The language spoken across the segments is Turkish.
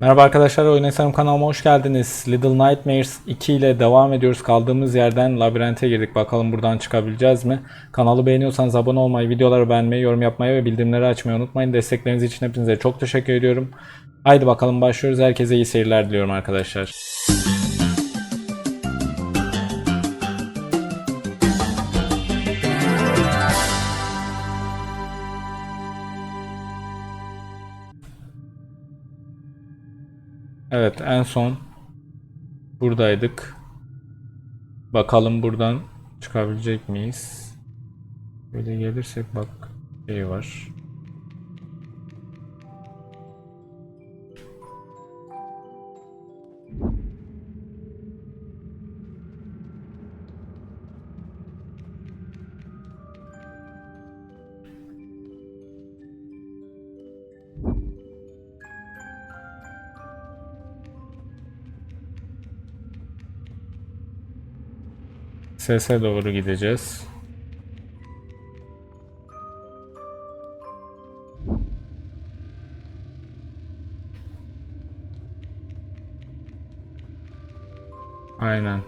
Merhaba arkadaşlar, Oyun Eserim kanalıma hoş geldiniz. Little Nightmares 2 ile devam ediyoruz. Kaldığımız yerden labirente girdik. Bakalım buradan çıkabileceğiz mi? Kanalı beğeniyorsanız abone olmayı, videoları beğenmeyi, yorum yapmayı ve bildirimleri açmayı unutmayın. Destekleriniz için hepinize çok teşekkür ediyorum. Haydi bakalım başlıyoruz. Herkese iyi seyirler diliyorum arkadaşlar. Evet en son buradaydık. Bakalım buradan çıkabilecek miyiz? Böyle gelirsek bak şey var. Sese doğru gideceğiz. Aynen.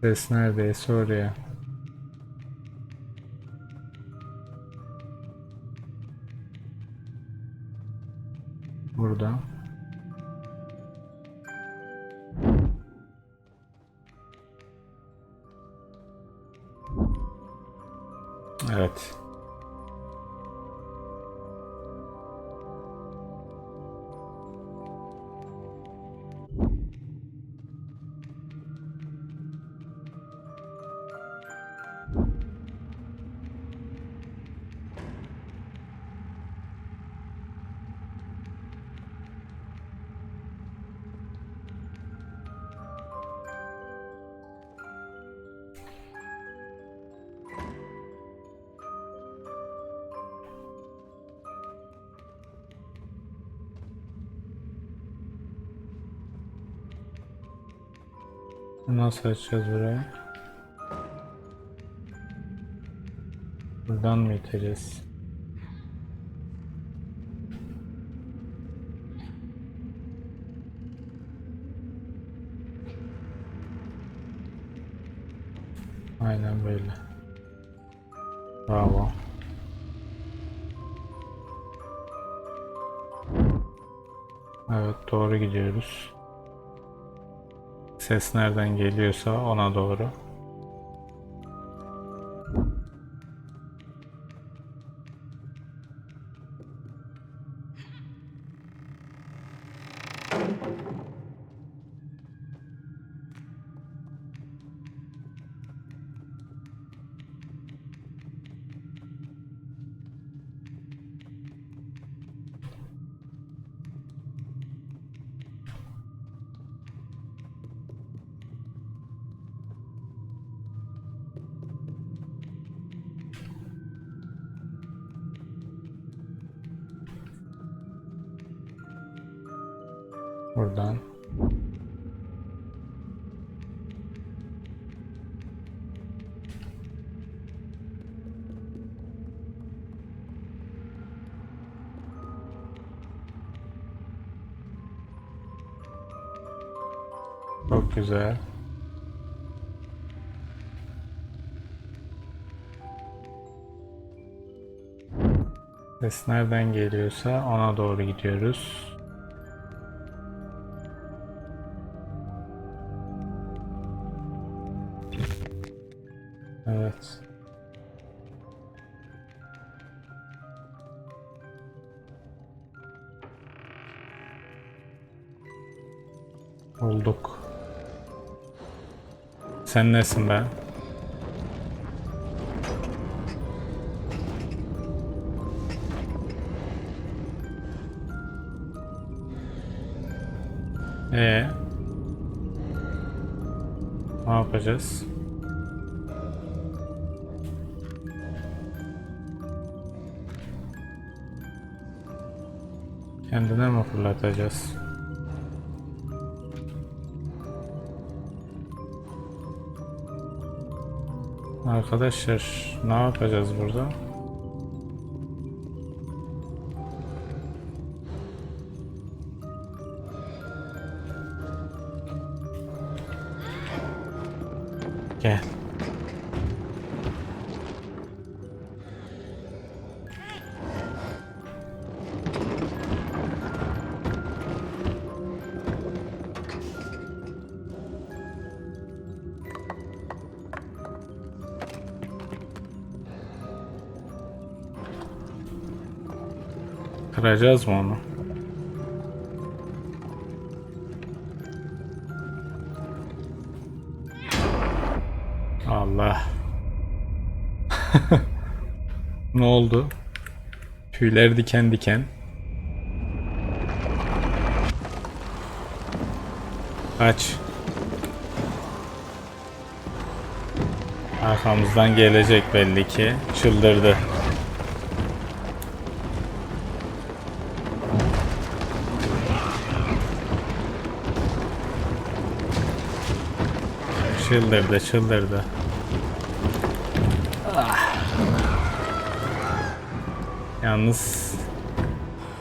Ses neredeyse oraya. Evet. Nasıl açacağız burayı? Buradan mı iteceğiz? Aynen böyle. Bravo. Evet doğru gidiyoruz. Ses nereden geliyorsa ona doğru. Buradan. Çok güzel. Ses nereden geliyorsa ona doğru gidiyoruz. Sen nesin be? Ee, ne yapacağız? Kendine mi fırlatacağız? Arkadaşlar ne yapacağız burada? Kıracağız mı onu? Allah. ne oldu? Tüyler diken diken. Kaç. Arkamızdan gelecek belli ki. Çıldırdı. Çıldırdı, çıldırdı. Ah. Yalnız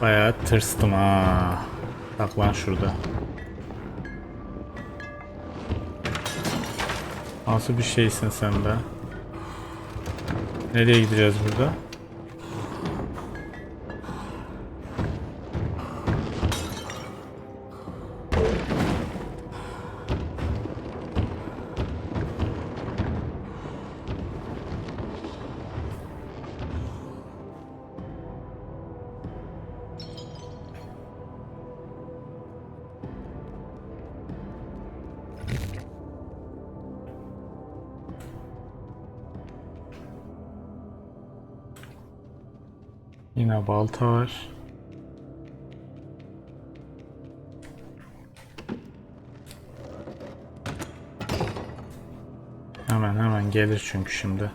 bayağı tırstım ha. Bak lan şurada. Nasıl bir şeysin sen be? Nereye gideceğiz burada? Yine balta var. Hemen hemen gelir çünkü şimdi.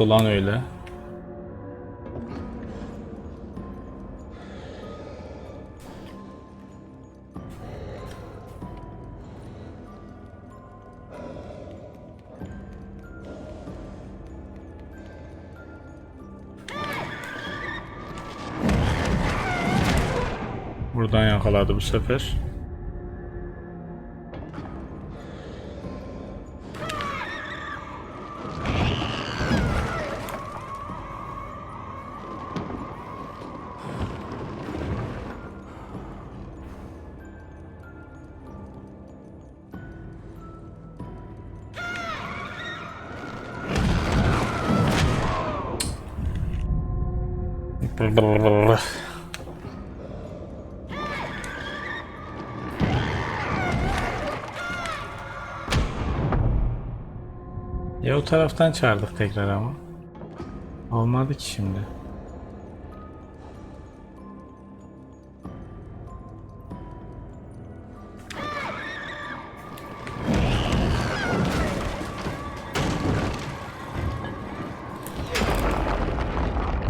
Yaptı lan öyle? Buradan yakaladı bu sefer. Taraftan çağırdık tekrar ama. Olmadı ki şimdi.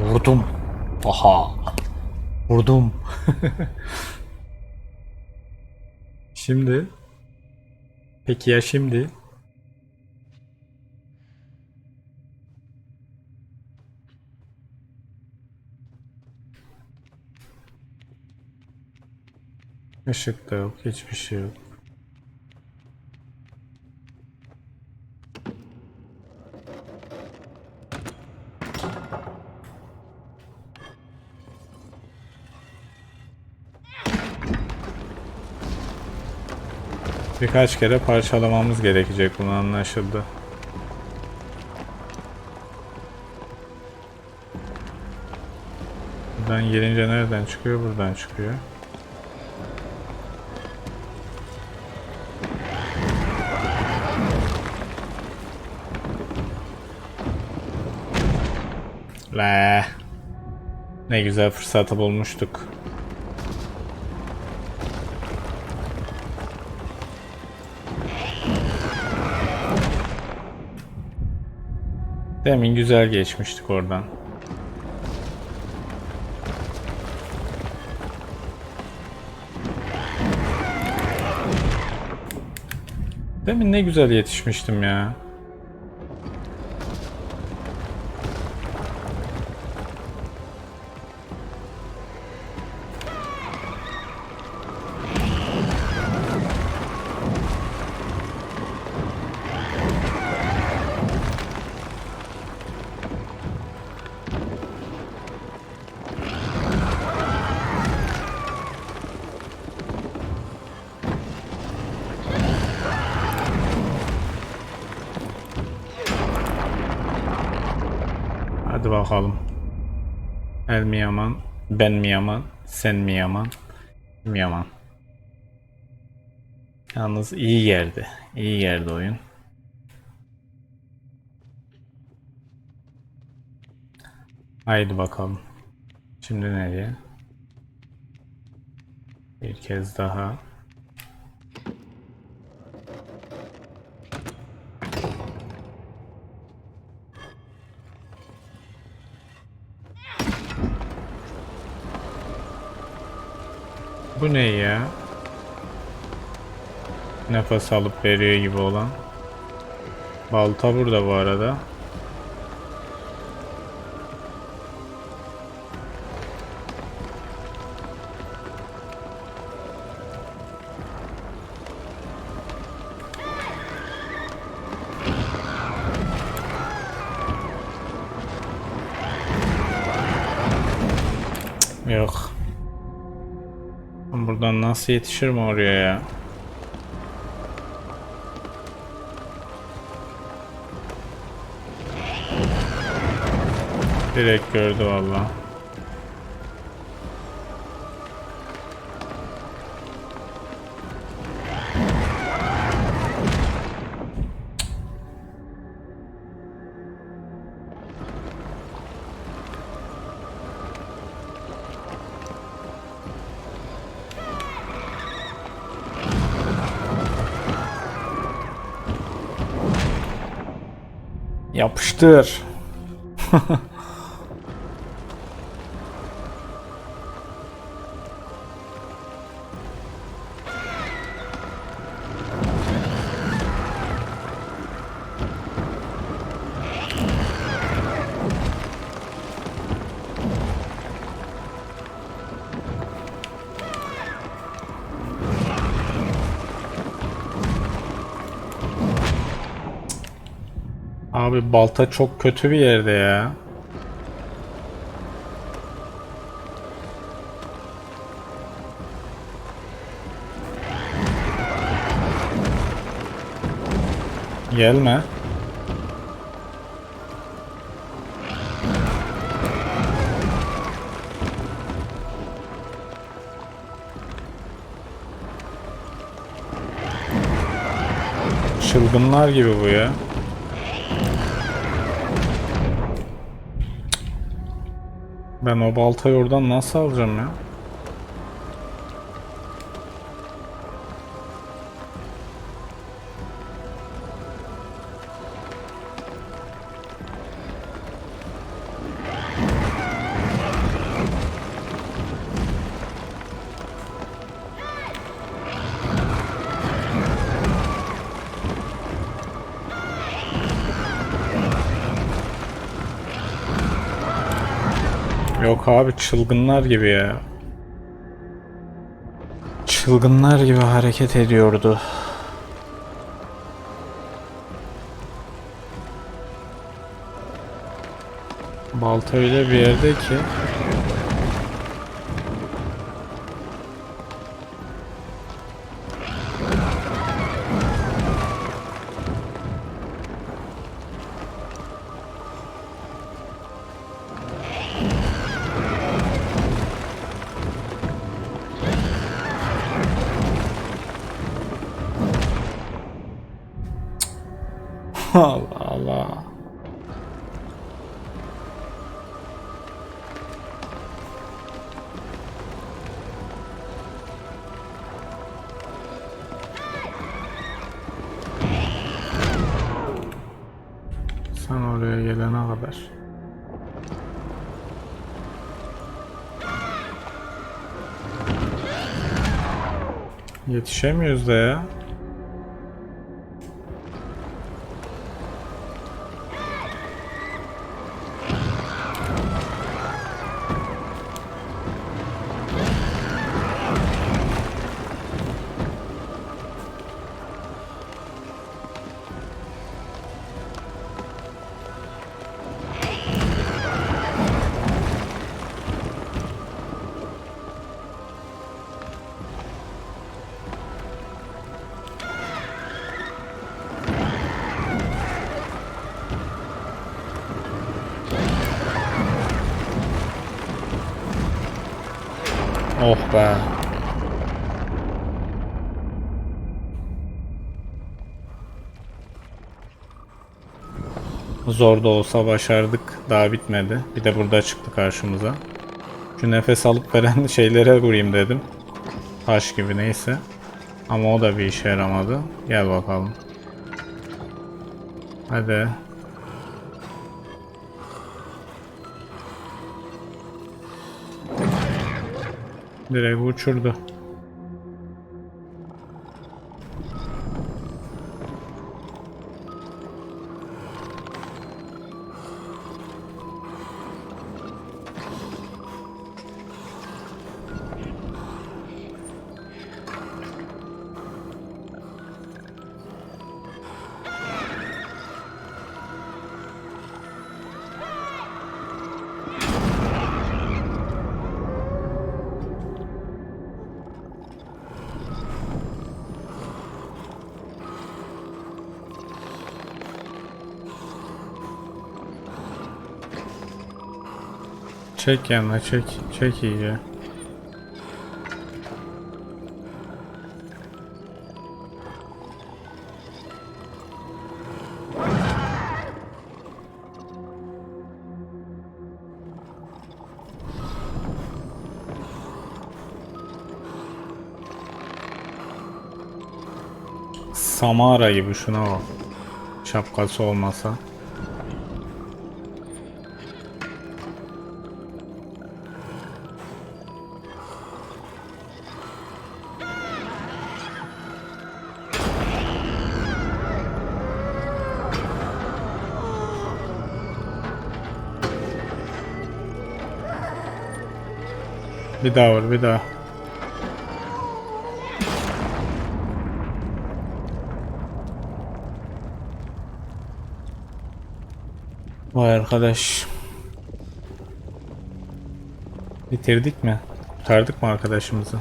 Vurdum. Aha. Vurdum. şimdi. Peki ya şimdi? Işık da yok, hiçbir şey yok. Birkaç kere parçalamamız gerekecek bunu anlaşıldı. Buradan gelince nereden çıkıyor? Buradan çıkıyor. Ne güzel fırsatı bulmuştuk. Demin güzel geçmiştik oradan. Demin ne güzel yetişmiştim ya. El mi yaman? Ben mi yaman? Sen mi yaman? Kim yaman? Yalnız iyi geldi. İyi geldi oyun. Haydi bakalım. Şimdi nereye? Bir kez daha. Bu ne ya? Nefes alıp veriyor gibi olan. Balta burada bu arada. Yok. Buradan nasıl yetişirim oraya ya? Direkt gördü теж. Abi balta çok kötü bir yerde ya. Gelme. Çılgınlar gibi bu ya. Ben o baltayı oradan nasıl alacağım ya? Abi çılgınlar gibi ya. Çılgınlar gibi hareket ediyordu. Balta öyle bir yerde ki. Sen oraya gelene kadar. Yetişemiyoruz da ya. Oh be. Zor da olsa başardık. Daha bitmedi. Bir de burada çıktı karşımıza. Şu nefes alıp veren şeylere vurayım dedim. Taş gibi neyse. Ama o da bir işe yaramadı. Gel bakalım. Hadi. Direkt uçurdu. Çek yanına çek. Çek iyice. Samara gibi şuna bak. Şapkası olmasa. Bir daha vur bir daha. Vay arkadaş. Bitirdik mi? Kurtardık mı arkadaşımızı?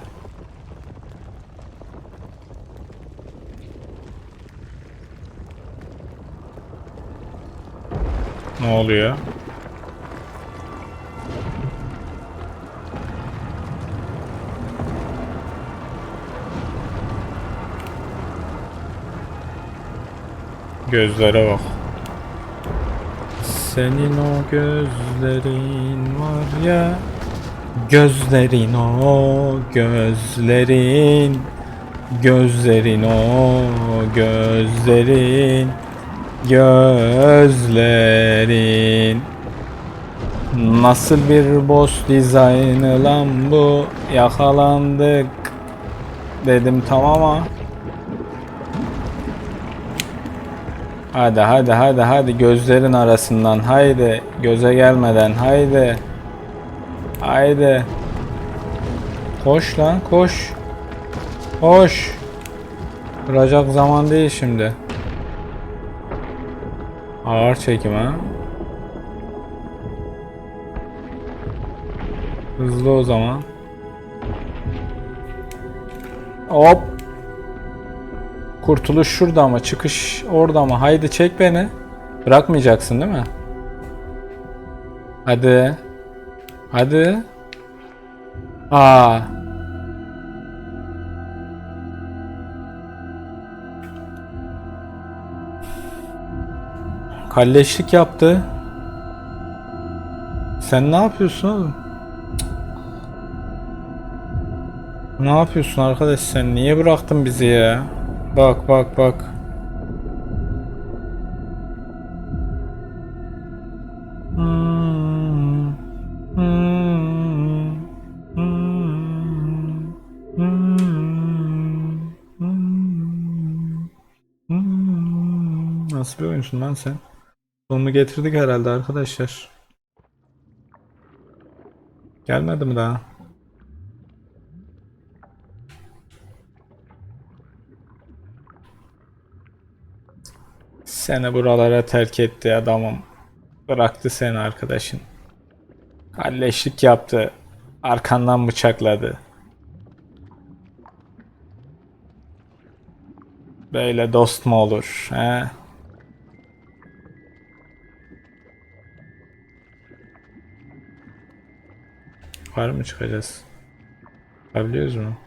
Ne oluyor? Gözlere bak. Senin o gözlerin var ya Gözlerin o gözlerin Gözlerin o gözlerin Gözlerin. Nasıl bir boss dizaynı lan bu? Yakalandık. Dedim tamam ama Hadi hadi hadi hadi gözlerin arasından haydi göze gelmeden haydi. Haydi. Koş lan koş. Koş. Duracak zaman değil şimdi. Ağır çekim ha? Hızlı o zaman. Hop Kurtuluş şurada ama çıkış orada ama. Haydi çek beni. Bırakmayacaksın değil mi? Hadi. Hadi. Aa. Kalleşlik yaptı. Sen ne yapıyorsun oğlum? Ne yapıyorsun arkadaş sen? Niye bıraktın bizi ya? Bak bak bak. Nasıl bir oyuncusun lan sen? Sonunu getirdik herhalde arkadaşlar. Gelmedi mi daha? Seni buralara terk etti adamım. Bıraktı seni arkadaşın. Kalleşlik yaptı. Arkandan bıçakladı. Böyle dost mu olur? He? Var mı çıkacağız? Çıkabiliyoruz mu?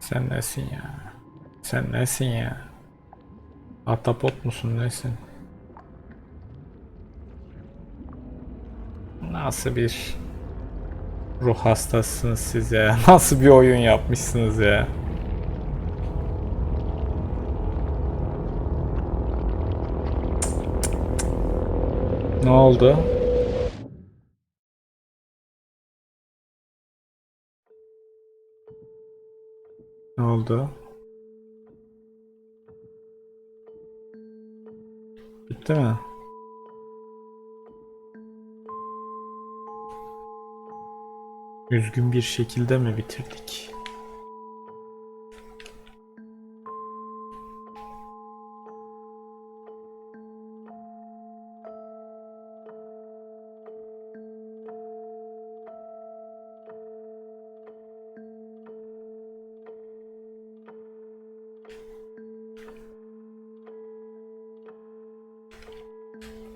Sen nesin ya? Sen nesin ya? Atapot musun nesin? Nasıl bir ruh hastasısınız siz ya? Nasıl bir oyun yapmışsınız ya? Ne oldu? Oldu? Bitti mi? Üzgün bir şekilde mi bitirdik?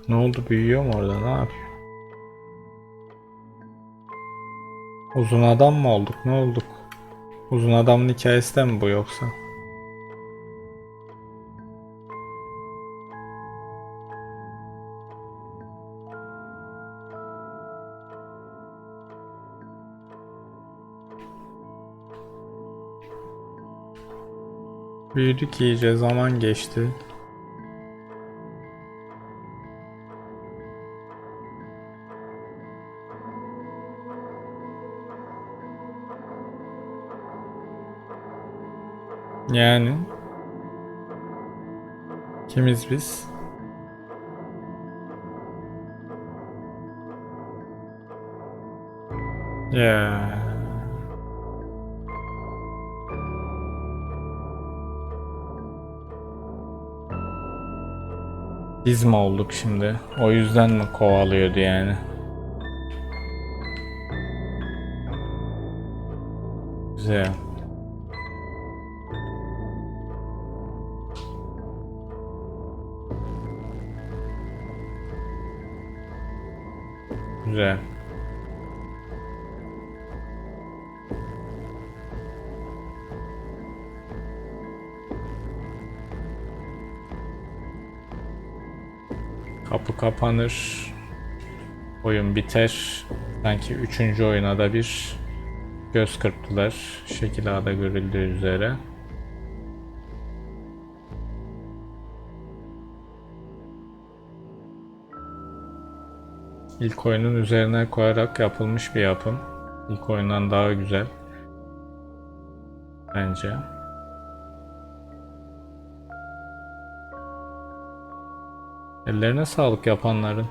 Ne oldu büyüyor mu orada ne yapıyor? Uzun adam mı olduk ne olduk? Uzun adamın hikayesi de mi bu yoksa? Büyüdük iyice zaman geçti. Yani kimiz biz? Ya. Biz mi olduk şimdi? O yüzden mi kovalıyordu yani? Güzel. Güzel. Kapı kapanır. Oyun biter. Sanki üçüncü oyuna da bir göz kırptılar. Şekil A'da görüldüğü üzere. İlk oyunun üzerine koyarak yapılmış bir yapım. İlk oyundan daha güzel. Bence. Ellerine sağlık yapanların.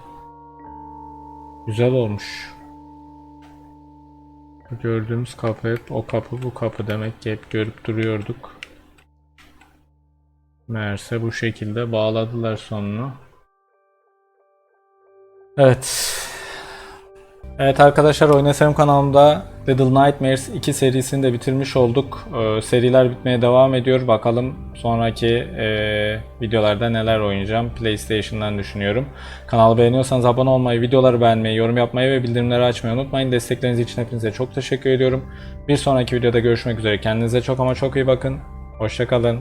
Güzel olmuş. Gördüğümüz kapı hep o kapı bu kapı demek ki hep görüp duruyorduk. Meğerse bu şekilde bağladılar sonunu. Evet. Evet arkadaşlar Oynasarım kanalımda Little Nightmares 2 serisini de bitirmiş olduk. Ee, seriler bitmeye devam ediyor. Bakalım sonraki e, videolarda neler oynayacağım. PlayStation'dan düşünüyorum. Kanalı beğeniyorsanız abone olmayı, videoları beğenmeyi, yorum yapmayı ve bildirimleri açmayı unutmayın. Destekleriniz için hepinize çok teşekkür ediyorum. Bir sonraki videoda görüşmek üzere. Kendinize çok ama çok iyi bakın. Hoşçakalın.